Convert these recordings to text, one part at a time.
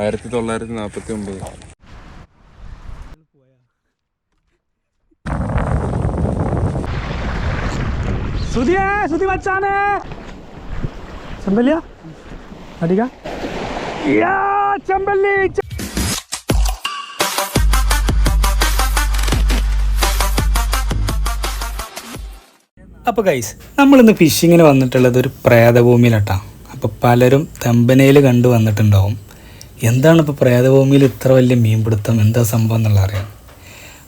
ആയിരത്തി തൊള്ളായിരത്തി നാപ്പത്തി ഒമ്പത് സുതിയേ സുതി വച്ചാനേ ചെമ്പല്ലിയ? അടിക. യാ ചെമ്പല്ലി. അപ്പോൾ ഗൈസ് നമ്മളിന്ന് ഫിഷിങ്ങിന് വന്നിട്ടുള്ളത് ഒരു പ്രേതഭൂമിയിലട്ടാ. അപ്പോൾ പലരും തമ്പനയിൽ കണ്ടു വന്നിട്ടുണ്ടാവും. എന്താണ് ഇപ്പോൾ പ്രേതഭൂമിയിൽ ഇത്ര വലിയ മീൻപിടുത്തം? എന്താ സംഭവം എന്നുള്ള അറിയാം.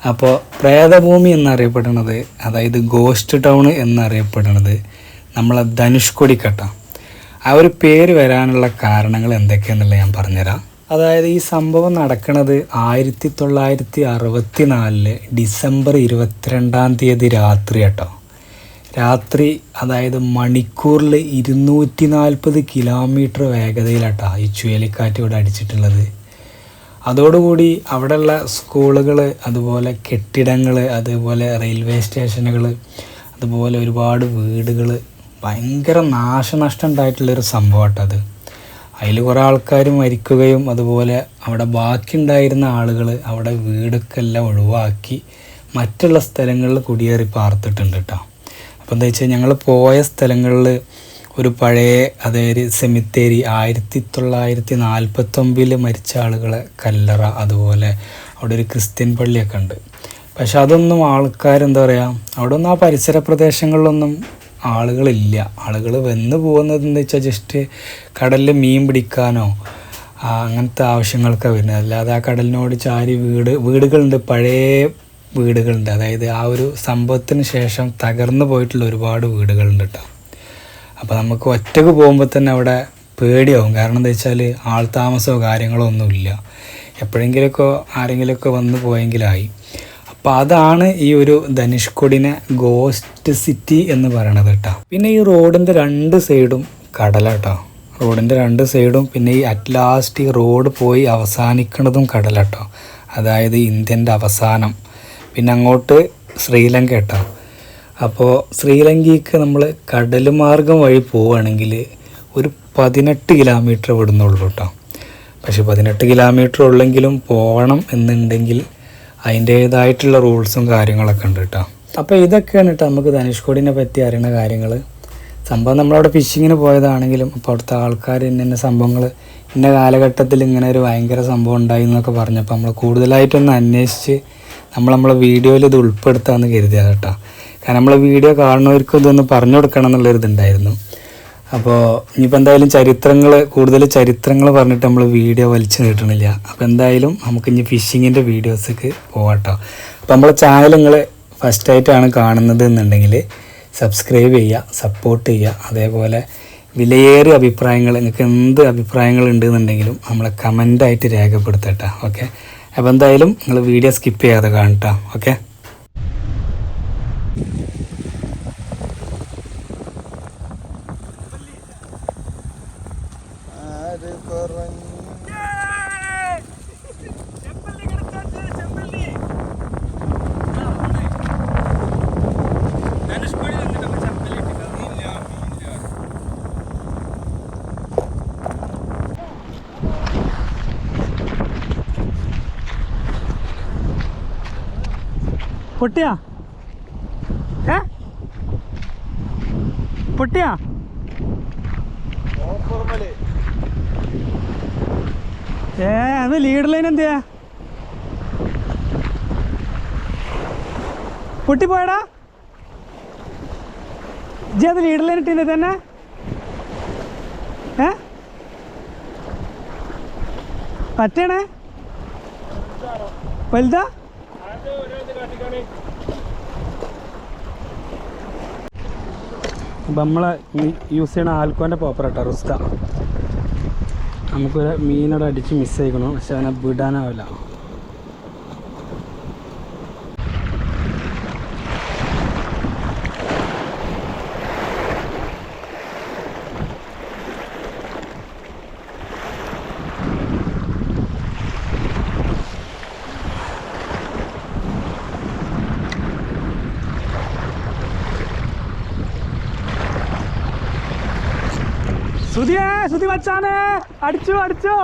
അപ്പോൾ പ്രേതഭൂമി എന്നറിയപ്പെടുന്നത് അതായത് ഗോസ്റ്റ് ടൗൺ എന്നറിയപ്പെടുന്നത് നമ്മളെ ധനുഷ്കൊടിക്കട്ട. ആ ഒരു പേര് വരാനുള്ള കാരണങ്ങൾ എന്തൊക്കെയാണെന്നുള്ളത് ഞാൻ പറഞ്ഞുതരാം. അതായത് ഈ സംഭവം നടക്കുന്നത് ആയിരത്തി തൊള്ളായിരത്തി അറുപത്തി നാലിൽ ഡിസംബർ ഇരുപത്തിരണ്ടാം തീയതി രാത്രി കേട്ടോ. രാത്രി അതായത് മണിക്കൂറിൽ ഇരുന്നൂറ്റി നാൽപ്പത് കിലോമീറ്റർ വേഗതയിലാട്ടാ ഈ ചുഴലിക്കാറ്റ് ഇവിടെ അടിച്ചിട്ടുള്ളത്. അതോടുകൂടി അവിടെയുള്ള സ്കൂളുകൾ അതുപോലെ കെട്ടിടങ്ങൾ അതുപോലെ റെയിൽവേ സ്റ്റേഷനുകൾ അതുപോലെ ഒരുപാട് വീടുകൾ ഭയങ്കര നാശനഷ്ടം ഉണ്ടായിട്ടുള്ളൊരു സംഭവമാട്ടോ അത്. അതിൽ കുറേ ആൾക്കാർ മരിക്കുകയും അതുപോലെ അവിടെ ബാക്കിയുണ്ടായിരുന്ന ആളുകൾ അവിടെ വീടൊക്കെ എല്ലാം ഒഴിവാക്കി മറ്റുള്ള സ്ഥലങ്ങളിൽ കുടിയേറി പാർത്തിട്ടുണ്ട് കേട്ടോ. അപ്പോൾ എന്താ വെച്ചാൽ ഞങ്ങൾ പോയ സ്ഥലങ്ങളിൽ ഒരു പഴയ അതായത് സെമിത്തേരി ആയിരത്തി തൊള്ളായിരത്തി നാൽപ്പത്തൊമ്പതിൽ മരിച്ച ആളുകളെ കല്ലറ അതുപോലെ അവിടെ ഒരു ക്രിസ്ത്യൻ പള്ളിയൊക്കെ ഉണ്ട്. പക്ഷെ അതൊന്നും ആൾക്കാരെന്താ പറയുക അവിടെ ഒന്നും ആ പരിസര പ്രദേശങ്ങളിലൊന്നും ആളുകളില്ല. ആളുകൾ വന്ന് പോകുന്നത് എന്ന് വെച്ചാൽ ജസ്റ്റ് കടലിൽ മീൻ പിടിക്കാനോ അങ്ങനത്തെ ആവശ്യങ്ങൾക്കാണ് വരുന്നത്. അല്ലാതെ ആ കടലിനോട് ചാരി വീട് വീടുകളുണ്ട്. പഴയ വീടുകളുണ്ട്. അതായത് ആ ഒരു സംഭവത്തിന് ശേഷം തകർന്നു പോയിട്ടുള്ള ഒരുപാട് വീടുകളുണ്ട് കേട്ടോ അപ്പോൾ നമുക്ക് ഒറ്റയ്ക്ക് പോകുമ്പോൾ തന്നെ അവിടെ പേടിയാവും. കാരണം എന്താ വെച്ചാൽ ആൾ താമസമോ കാര്യങ്ങളോ ഒന്നുമില്ല എപ്പോഴെങ്കിലുമൊക്കെ ആരെങ്കിലുമൊക്കെ വന്നു പോയെങ്കിലായി. അപ്പോൾ അതാണ് ഈ ഒരു ധനുഷ്കോടിനെ ഗോസ്റ്റ് സിറ്റി എന്ന് പറയണത് കേട്ടോ പിന്നെ ഈ റോഡിന്റെ രണ്ട് സൈഡും കടല കേട്ടോ റോഡിന്റെ രണ്ട് സൈഡും പിന്നെ ഈ അറ്റ് ലാസ്റ്റ് ഈ റോഡ് പോയി അവസാനിക്കുന്നതും കടല കേട്ടോ അതായത് ഇന്ത്യന്റെ അവസാനം. പിന്നെ അങ്ങോട്ട് ശ്രീലങ്ക കേട്ടോ. അപ്പോൾ ശ്രീലങ്കയ്ക്ക് നമ്മൾ കടൽ മാർഗം വഴി പോവുകയാണെങ്കിൽ ഒരു പതിനെട്ട് കിലോമീറ്റർ വിടുന്നുള്ളൂ കേട്ടോ. പക്ഷെ പതിനെട്ട് കിലോമീറ്റർ ഉള്ളെങ്കിലും പോകണം എന്നുണ്ടെങ്കിൽ അതിന്റേതായിട്ടുള്ള റൂൾസും കാര്യങ്ങളൊക്കെ ഉണ്ട് കേട്ടോ. അപ്പോൾ ഇതൊക്കെയാണ് കേട്ടോ നമുക്ക് ധനുഷ്കോടിനെ പറ്റി അറിയുന്ന കാര്യങ്ങൾ സംഭവം നമ്മളവിടെ ഫിഷിങ്ങിന് പോയതാണെങ്കിലും അപ്പോൾ അവിടുത്തെ ആൾക്കാർ ഇന്ന സംഭവങ്ങൾ ഇന്ന കാലഘട്ടത്തിൽ ഇങ്ങനെ ഒരു ഭയങ്കര സംഭവം ഉണ്ടായി എന്നൊക്കെ പറഞ്ഞപ്പോൾ നമ്മൾ കൂടുതലായിട്ടൊന്ന് അന്വേഷിച്ച് നമ്മൾ നമ്മളെ വീഡിയോയിൽ ഇത് ഉൾപ്പെടുത്താമെന്ന് കരുതിയത് കേട്ടോ. കാരണം നമ്മളെ വീഡിയോ കാണുന്നവർക്കും ഇതൊന്ന് പറഞ്ഞു കൊടുക്കണം എന്നുള്ളൊരു ഇതുണ്ടായിരുന്നു. അപ്പോൾ ഇനിയിപ്പോൾ എന്തായാലും ചരിത്രങ്ങൾ കൂടുതൽ ചരിത്രങ്ങൾ പറഞ്ഞിട്ട് നമ്മൾ വീഡിയോ വലിച്ചു നീട്ടണില്ല. അപ്പോൾ എന്തായാലും നമുക്ക് ഇനി ഫിഷിങ്ങിന്റെ വീഡിയോസൊക്കെ പോകാട്ടോ അപ്പോൾ നമ്മളെ ചാനൽ നിങ്ങൾ ഫസ്റ്റായിട്ടാണ് കാണുന്നത് എന്നുണ്ടെങ്കിൽ സബ്സ്ക്രൈബ് ചെയ്യുക സപ്പോർട്ട് ചെയ്യുക. അതേപോലെ വിലയേറിയ അഭിപ്രായങ്ങൾ നിങ്ങൾക്ക് എന്ത് അഭിപ്രായങ്ങൾ ഉണ്ടെന്നുണ്ടെങ്കിലും നമ്മളെ കമന്റായിട്ട് രേഖപ്പെടുത്തട്ടോ. ഓക്കെ അപ്പോൾ എന്തായാലും നിങ്ങൾ വീഡിയോ സ്കിപ്പ് ചെയ്യാതെ കാണട്ടോ. ഓക്കെ പൊട്ടിയാ? ഏ? പൊട്ടിയാ? ഏ അത് ലീഡ് ലൈൻ എന്തിയാ? പൊട്ടിപ്പോയടാ. ജി അത് ലീഡ് ലൈൻ ഇട്ടില്ലേ തന്നെ? ഏ? പറ്റണേ? വലുതാ? അപ്പം നമ്മൾ യൂസ് ചെയ്യണ ആൽക്കോന്റെ പോപ്പർ കേട്ടോ റുസ്ക. നമുക്കൊരു മീനോട് അടിച്ച് മിസ് ചെയ്യണം പക്ഷെ അതിനെ വിടാനാവില്ല. സുതിയേ സുധി മച്ചാനെ അടിച്ചു അടിച്ചു.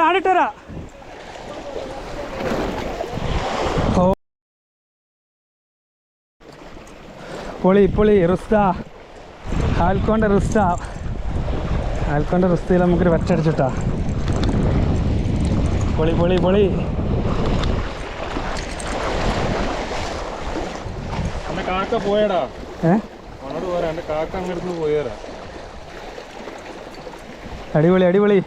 ആടിട്ടരാ. ഓ. പൊളി പൊളി റിസ്ത. ആൽക്കോണ്ട റിസ്ത. ആൽക്കോണ്ട റിസ്തയിൽ നമുക്കൊരു വെച്ചടിച്ചിട്ടാ പൊളി പൊളി പൊളി. കാക്ക പോയടാ. ഏ? കാക്ക അങ്ങോട്ട് പോയതാ അടിപൊളി അടിപൊളി?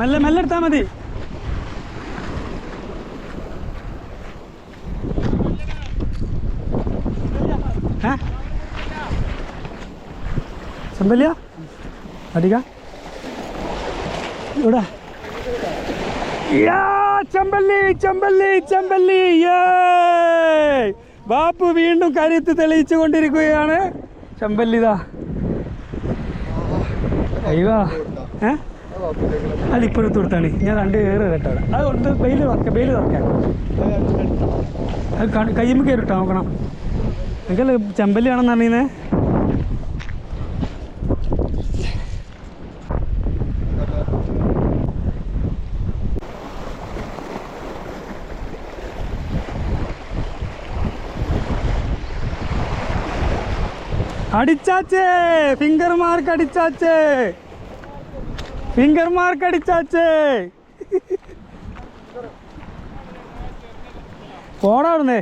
മെല്ലെ മെല്ലെ എടുത്താൽ മതി. ചെമ്പല്ലിയ അടിക ഇവിടെ. യാ! ചെമ്പല്ലി ചെമ്പല്ലി ചെമ്പല്ലി ബാപ്പു വീണ്ടും കരുത്ത് തെളിയിച്ചു കൊണ്ടിരിക്കുകയാണ്. ചെമ്പല്ലിതാ അയ്യോ. ഏ? അത് ഇപ്പോഴത്തെ കൊടുത്താണ്. ഞാൻ രണ്ട് കയറ് കേട്ടോ. അത് കൊണ്ട് ബെയിൽ തുറക്കാം ബെയിൽ തുറക്കാം. അത് കയ്യുമ്പോൾ കയറിട്ടോ നോക്കണം. നിങ്ങൾക്കല്ലേ ചെമ്പല്ലിയാണെന്ന് അറിയുന്നത് അടിച്ചാച്ചേ. ഫിംഗർ മാർക്ക് അടിച്ചാച്ചേ. ഫിംഗർ മാർക്ക് അടിച്ചാച്ചേ. പോടാവുന്നേ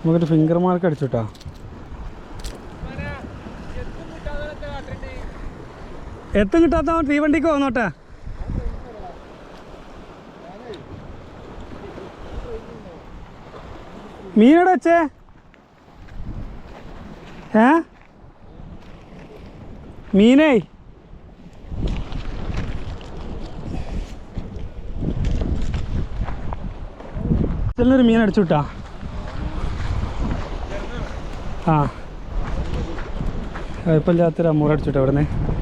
നമുക്കൊരു ഫിംഗർ മാർക്ക് അടിച്ചുട്ടാ. എത്തും കിട്ടാത്ത തീവണ്ടിക്ക് വന്നോട്ടെ മീനോടെ വച്ചേ ഏ? മീനേ? ചെല്ലൊരു മീൻ അടിച്ചു വിട്ടാ. ആ. കുഴപ്പമില്ലാത്തൊരു അമ്മൂറ് അടിച്ചു വിട്ടാ ഇവിടെ നിന്ന്